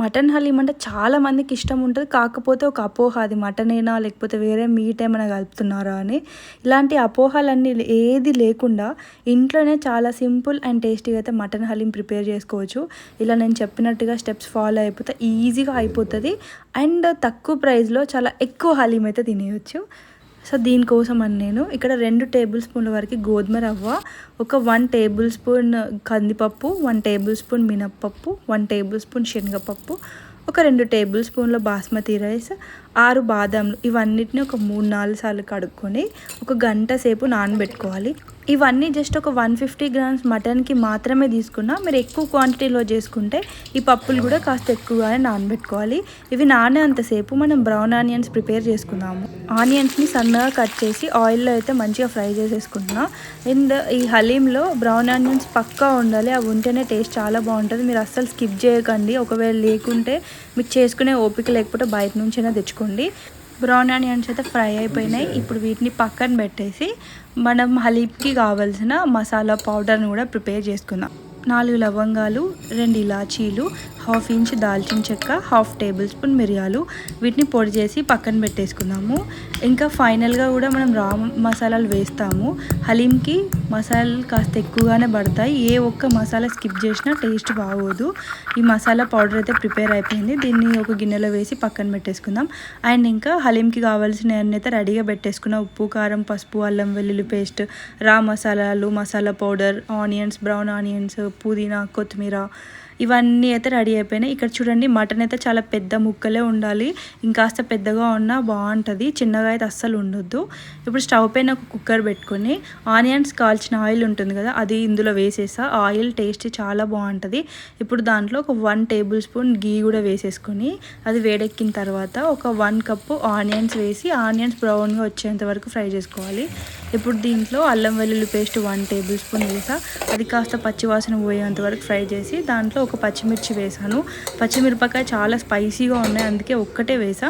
Mutton haleem అంటే చాలా మందికి ఇష్టం ఉంటుంది. కాకపోతే ఒక అపోహ అది మటనేనా లేకపోతే వేరే మీట్ ఏమైనా కలుపుతున్నారా అని. ఇలాంటి అపోహలన్నీ ఏది లేకుండా ఇంట్లోనే చాలా సింపుల్ అండ్ టేస్టీగా అయితే మటన్ హలీం ప్రిపేర్ చేసుకోవచ్చు. ఇలా నేను చెప్పినట్టుగా స్టెప్స్ ఫాలో అయిపోతే ఈజీగా అయిపోతుంది. అండ్ తక్కువ ప్రైస్లో చాలా ఎక్కువ హలీం అయితే తినేయచ్చు. సో దీనికోసం అని నేను ఇక్కడ రెండు టేబుల్ స్పూన్ల వరకు గోధుమ రవ్వ ఒక వన్ టేబుల్ స్పూన్ కందిపప్పు వన్ టేబుల్ స్పూన్ మినప్పప్పు వన్ టేబుల్ స్పూన్ శనగపప్పు ఒక రెండు టేబుల్ స్పూన్ల బాస్మతి రైస్ ఆరు బాదాంలు ఇవన్నిటిని ఒక మూడు నాలుగు సార్లు కడుక్కొని ఒక గంట సేపు నానబెట్టుకోవాలి. ఇవన్నీ జస్ట్ ఒక వన్ ఫిఫ్టీ గ్రామ్స్ మటన్కి మాత్రమే తీసుకున్నా మీరు ఎక్కువ క్వాంటిటీలో చేసుకుంటే ఈ పప్పులు కూడా కాస్త ఎక్కువగానే నానబెట్టుకోవాలి. ఇవి నానే అంతసేపు మనం బ్రౌన్ ఆనియన్స్ ప్రిపేర్ చేసుకుందాము. ఆనియన్స్ని సన్నగా కట్ చేసి ఆయిల్లో అయితే మంచిగా ఫ్రై చేసేసుకుంటున్నా. అండ్ ఈ హలీంలో బ్రౌన్ ఆనియన్స్ పక్కా ఉండాలి అవి ఉంటేనే టేస్ట్ చాలా బాగుంటుంది. మీరు అస్సలు స్కిప్ చేయకండి. ఒకవేళ లేకుంటే మీకు చేసుకునే ఓపిక లేకపోతే బయట నుంచైనా తెచ్చుకోండి. బ్రౌన్ ఆనియన్స్ అయితే ఫ్రై అయిపోయినాయి. ఇప్పుడు వీటిని పక్కన పెట్టేసి మనం హలీబ్కి కావాల్సిన మసాలా పౌడర్ని కూడా ప్రిపేర్ చేసుకుందాం. నాలుగు లవంగాలు రెండు ఇలాచీలు హాఫ్ ఇంచ్ దాల్చిన చెక్క హాఫ్ టేబుల్ స్పూన్ మిరియాలు వీటిని పొడి చేసి పక్కన పెట్టేసుకుందాము. ఇంకా ఫైనల్గా కూడా మనం రా మసాలాలు వేస్తాము. హలీంకి మసాలాలు కాస్త ఎక్కువగానే పడతాయి. ఏ ఒక్క మసాలా స్కిప్ చేసినా టేస్ట్ బాగోదు. ఈ మసాలా పౌడర్ అయితే ప్రిపేర్ అయిపోయింది. దీన్ని ఒక గిన్నెలో వేసి పక్కన పెట్టేసుకుందాం. అండ్ ఇంకా హలీంకి కావాల్సిన అయితే రెడీగా పెట్టేసుకున్న ఉప్పు కారం పసుపు అల్లం వెల్లుల్లి పేస్ట్ రా మసాలాలు masala powder onions brown onions పుదీనా కొత్తిమీర ఇవన్నీ అయితే రెడీ అయిపోయినాయి. ఇక్కడ చూడండి మటన్ అయితే చాలా పెద్ద ముక్కలే ఉండాలి. ఇంకాస్త పెద్దగా ఉన్నా బాగుంటుంది. చిన్నగా అయితే అస్సలు ఉండొద్దు. ఇప్పుడు స్టవ్ పైన ఒక కుక్కర్ పెట్టుకొని ఆనియన్స్ కాల్చిన ఆయిల్ ఉంటుంది కదా అది ఇందులో వేసేసా. ఆయిల్ టేస్ట్ చాలా బాగుంటుంది. ఇప్పుడు దాంట్లో ఒక వన్ టేబుల్ స్పూన్ గీ కూడా వేసేసుకొని అది వేడెక్కిన తర్వాత ఒక వన్ కప్పు ఆనియన్స్ వేసి ఆనియన్స్ బ్రౌన్గా వచ్చేంత వరకు ఫ్రై చేసుకోవాలి. ఇప్పుడు దీంట్లో అల్లం వెల్లుల్లి పేస్ట్ వన్ టేబుల్ స్పూన్ వేసా. అది కాస్త పచ్చివాసన పోయేంత వరకు ఫ్రై చేసి దాంట్లో ఒక పచ్చిమిర్చి వేసాను పచ్చిమిరపకాయ చాలా స్పైసీగా ఉన్నాయి అందుకే ఒక్కటే వేసా.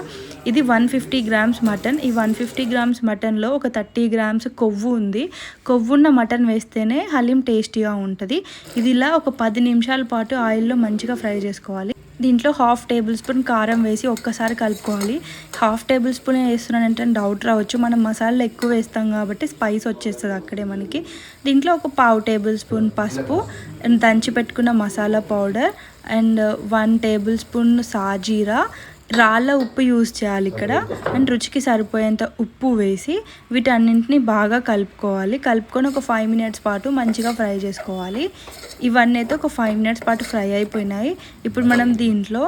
ఇది వన్ ఫిఫ్టీ గ్రామ్స్ మటన్. ఈ వన్ ఫిఫ్టీ గ్రామ్స్ మటన్లో ఒక థర్టీ గ్రామ్స్ కొవ్వు ఉంది. కొవ్వున్న మటన్ వేస్తేనే హలీం టేస్టీగా ఉంటుంది. ఇది ఇలా ఒక పది నిమిషాల పాటు ఆయిల్లో మంచిగా ఫ్రై చేసుకోవాలి. దీంట్లో హాఫ్ టేబుల్ స్పూన్ కారం వేసి ఒక్కసారి కలుపుకోవాలి. హాఫ్ టేబుల్ స్పూన్ వేస్తున్నానంటే డౌట్ రావచ్చు. మనం మసాలా ఎక్కువ వేస్తాం కాబట్టి స్పైస్ వచ్చేస్తుంది అక్కడే మనకి. దీంట్లో ఒక పావు టేబుల్ స్పూన్ పసుపు దంచి పెట్టుకున్న masala powder and one tablespoon సాజీరా రాళ్ళ ఉప్పు యూజ్ చేయాలి ఇక్కడ. అండ్ రుచికి సరిపోయేంత ఉప్పు వేసి వీటన్నింటిని బాగా కలుపుకోవాలి. కలుపుకొని ఒక ఫైవ్ మినిట్స్ పాటు మంచిగా ఫ్రై చేసుకోవాలి. ఇవన్నీ అయితే ఒక ఫైవ్ మినిట్స్ పాటు ఫ్రై అయిపోయినాయి. ఇప్పుడు మనం దీంట్లో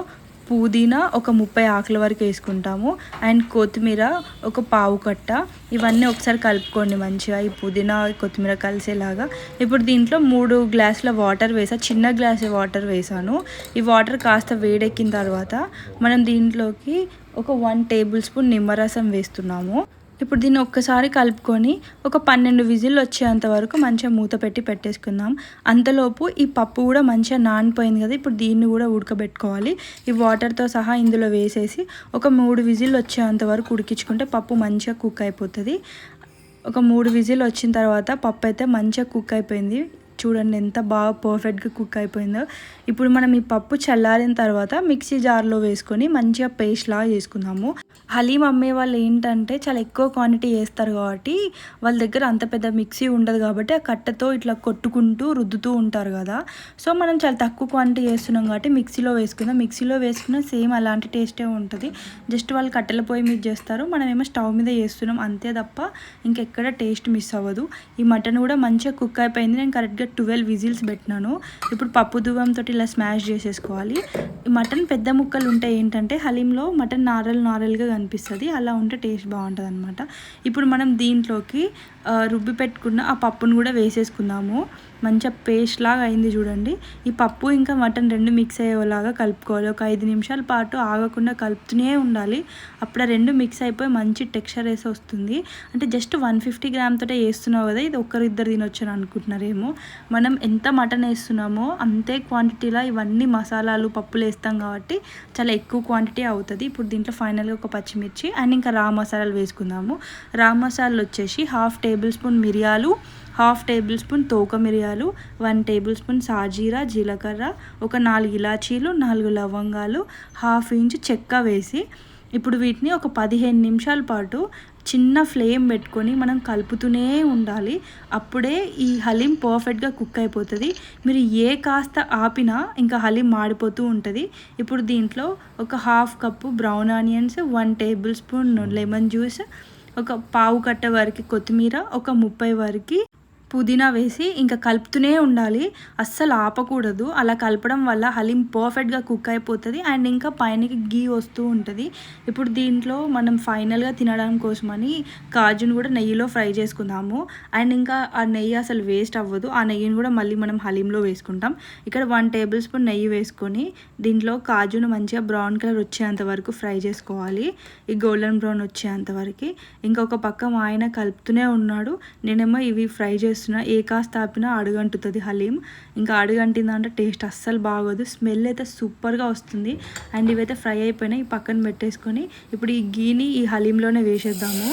పుదీనా ఒక ముప్పై ఆకుల వరకు వేసుకుంటాము. అండ్ కొత్తిమీర ఒక పావు కట్ట. ఇవన్నీ ఒకసారి కలుపుకోండి మంచిగా. ఈ పుదీనా కొత్తిమీర కలిసేలాగా. ఇప్పుడు దీంట్లో మూడు గ్లాసుల వాటర్ వేసా. చిన్న గ్లాస్ వాటర్ వేసాను. ఈ వాటర్ కాస్త వేడెక్కిన తర్వాత మనం దీంట్లోకి ఒక వన్ టేబుల్ స్పూన్ నిమ్మరసం వేస్తున్నాము. ఇప్పుడు దీన్ని ఒక్కసారి కలుపుకొని ఒక పన్నెండు విజిల్ వచ్చేంత వరకు మంచిగా మూత పెట్టి పెట్టేసుకుందాం. అంతలోపు ఈ పప్పు కూడా మంచిగా నానిపోయింది కదా ఇప్పుడు దీన్ని కూడా ఉడకబెట్టుకోవాలి. ఈ వాటర్తో సహా ఇందులో వేసేసి ఒక మూడు విజిల్ వచ్చేంత వరకు ఉడికించుకుంటే పప్పు మంచిగా కుక్ అయిపోతుంది. ఒక మూడు విజిల్ వచ్చిన తర్వాత పప్పు అయితే మంచిగా కుక్ అయిపోయింది. చూడండి ఎంత బాగా పర్ఫెక్ట్గా కుక్ అయిపోయిందో. ఇప్పుడు మనం ఈ పప్పు చల్లారిన తర్వాత మిక్సీ జార్లో వేసుకొని మంచిగా పేస్ట్ లాగా చేసుకుందాము. హలీం అమ్మే వాళ్ళు ఏంటంటే చాలా ఎక్కువ క్వాంటిటీ వేస్తారు కాబట్టి వాళ్ళ దగ్గర అంత పెద్ద మిక్సీ ఉండదు కాబట్టి ఆ కట్టెతో ఇట్లా కొట్టుకుంటూ రుద్దుతూ ఉంటారు కదా. సో మనం చాలా తక్కువ క్వాంటిటీ వేస్తున్నాం కాబట్టి మిక్సీలో వేసుకుందాం. మిక్సీలో వేసుకున్న సేమ్ అలాంటి టేస్టే ఉంటుంది. జస్ట్ వాళ్ళు కట్టెల పొయ్యి మీద చేస్తారు. మనం ఏమో స్టవ్ మీద చేస్తున్నాం అంతే తప్ప ఇంకెక్కడ టేస్ట్ మిస్ అవ్వదు. ఈ మటన్ కూడా మంచిగా కుక్ అయిపోయింది. నేను కరెక్ట్గా ట్వెల్వ్ విజిల్స్ పెట్టినాను. ఇప్పుడు పప్పు దువ్వంతో ఇలా స్మాష్ చేసేసుకోవాలి. మటన్ పెద్ద ముక్కలు ఉంటే ఏంటంటే హలీంలో మటన్ నారల్ నారల్గా కనిపిస్తుంది. అలా ఉంటే టేస్ట్ బాగుంటుంది అనమాట ఇప్పుడు మనం దీంట్లోకి రుబ్బి పెట్టుకున్న ఆ పప్పును కూడా వేసేసుకుందాము. మంచిగా పేస్ట్ లాగా అయింది చూడండి. ఈ పప్పు ఇంకా మటన్ రెండు మిక్స్ అయ్యేలాగా కలుపుకోవాలి. ఒక ఐదు నిమిషాల పాటు ఆగకుండా కలుపుతూనే ఉండాలి. అప్పుడు రెండు మిక్స్ అయిపోయి మంచి టెక్స్చర్ వేసి వస్తుంది. అంటే జస్ట్ వన్ ఫిఫ్టీ గ్రామ్ వేస్తున్నావు కదా ఇది ఒక్కరిద్దరు తినొచ్చు అని అనుకుంటున్నారేమో. మనం ఎంత మటన్ వేస్తున్నామో అంతే క్వాంటిటీలో ఇవన్నీ మసాలాలు పప్పులు వేస్తాం కాబట్టి చాలా ఎక్కువ క్వాంటిటీ అవుతుంది. ఇప్పుడు దీంట్లో ఫైనల్గా ఒక పచ్చిమిర్చి అండ్ ఇంకా రా మసాలాలు వేసుకుందాము. రా మసాలాలు వచ్చేసి హాఫ్ టేబుల్ స్పూన్ మిరియాలు హాఫ్ టేబుల్ స్పూన్ తోక మిరియాలు వన్ టేబుల్ స్పూన్ సాజీరా జీలకర్ర ఒక నాలుగు ఇలాచీలు నాలుగు లవంగాలు హాఫ్ ఇంచ్ చెక్క వేసి ఇప్పుడు వీటిని ఒక పదిహేను నిమిషాల పాటు చిన్న ఫ్లేమ్ పెట్టుకొని మనం కలుపుతూనే ఉండాలి. అప్పుడే ఈ హలీం పర్ఫెక్ట్గా కుక్ అయిపోతుంది. మీరు ఏ కాస్త ఆపినా ఇంకా హలీం మాడిపోతూ ఉంటుంది. ఇప్పుడు దీంట్లో ఒక half cup brown onions one tablespoon lemon juice ఒక పావు కట్ట వరకు కొత్తిమీర ఒక ముప్పై వరకు పుదీనా వేసి ఇంకా కలుపుతూనే ఉండాలి. అస్సలు ఆపకూడదు. అలా కలపడం వల్ల హలీం పర్ఫెక్ట్గా కుక్ అయిపోతుంది. అండ్ ఇంకా పైనకి గీ వస్తూ ఉంటుంది. ఇప్పుడు దీంట్లో మనం ఫైనల్గా తినడం కోసమని కాజును కూడా నెయ్యిలో ఫ్రై చేసుకుందాము. అండ్ ఇంకా ఆ నెయ్యి అసలు వేస్ట్ అవ్వదు. ఆ నెయ్యిని కూడా మళ్ళీ మనం హలీంలో వేసుకుంటాం. ఇక్కడ వన్ టేబుల్ స్పూన్ నెయ్యి వేసుకొని దీంట్లో కాజును మంచిగా బ్రౌన్ కలర్ వచ్చేంత వరకు ఫ్రై చేసుకోవాలి. ఈ గోల్డెన్ బ్రౌన్ వచ్చేంత వరకు. ఇంకొక పక్క మా ఆయన కలుపుతూనే ఉన్నాడు. నేనేమో ఇవి ఫ్రై చేస్తున్నాను చేస్తున్నా ఏ కాస్త ఆపినా అడుగంటుతుంది హలీం. ఇంకా అడుగంటిందంటే టేస్ట్ అస్సలు బాగోదు. స్మెల్ అయితే సూపర్గా వస్తుంది. అండ్ ఇవైతే ఫ్రై అయిపోయినాయి. పక్కన పెట్టేసుకొని ఇప్పుడు ఈ గీని ఈ హలీంలోనే వేసేద్దాము.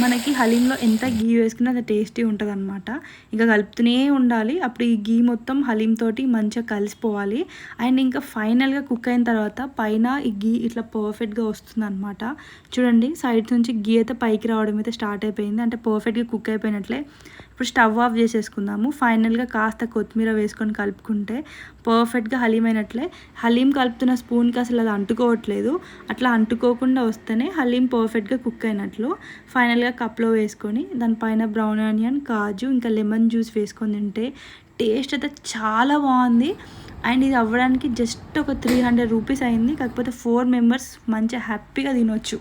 మనకి హలీంలో ఎంత గీ వేసుకున్నా అది టేస్టీ ఉంటుంది అనమాట ఇంకా కలుపుతూనే ఉండాలి. అప్పుడు ఈ గీ మొత్తం హలీం తోటి మంచిగా కలిసిపోవాలి. అండ్ ఇంకా ఫైనల్గా కుక్ అయిన తర్వాత పైన ఈ గీ ఇట్లా పర్ఫెక్ట్గా వస్తుంది అనమాట చూడండి సైడ్ నుంచి గీ అయితే పైకి రావడం అయితే స్టార్ట్ అయిపోయింది. అంటే పర్ఫెక్ట్గా కుక్ అయిపోయినట్లే. ఇప్పుడు స్టవ్ ఆఫ్ చేసేసుకుందాము. ఫైనల్గా కాస్త కొత్తిమీర వేసుకొని కలుపుకుంటే పర్ఫెక్ట్గా హలీం అయినట్లే హలీం కలుపుతున్న స్పూన్కి అసలు అది అంటుకోవట్లేదు. అట్లా అంటుకోకుండా వస్తేనే హలీం పర్ఫెక్ట్గా కుక్ అయినట్లు. ఫైనల్గా కప్లో వేసుకొని దానిపైన బ్రౌన్ ఆనియన్ కాజు ఇంకా లెమన్ జ్యూస్ వేసుకొని తింటే టేస్ట్ అయితే చాలా బాగుంది. అండ్ ఇది అవ్వడానికి జస్ట్ ఒక త్రీ హండ్రెడ్ రూపీస్ అయింది. కాకపోతే ఫోర్ మెంబర్స్ మంచిగా హ్యాపీగా తినొచ్చు.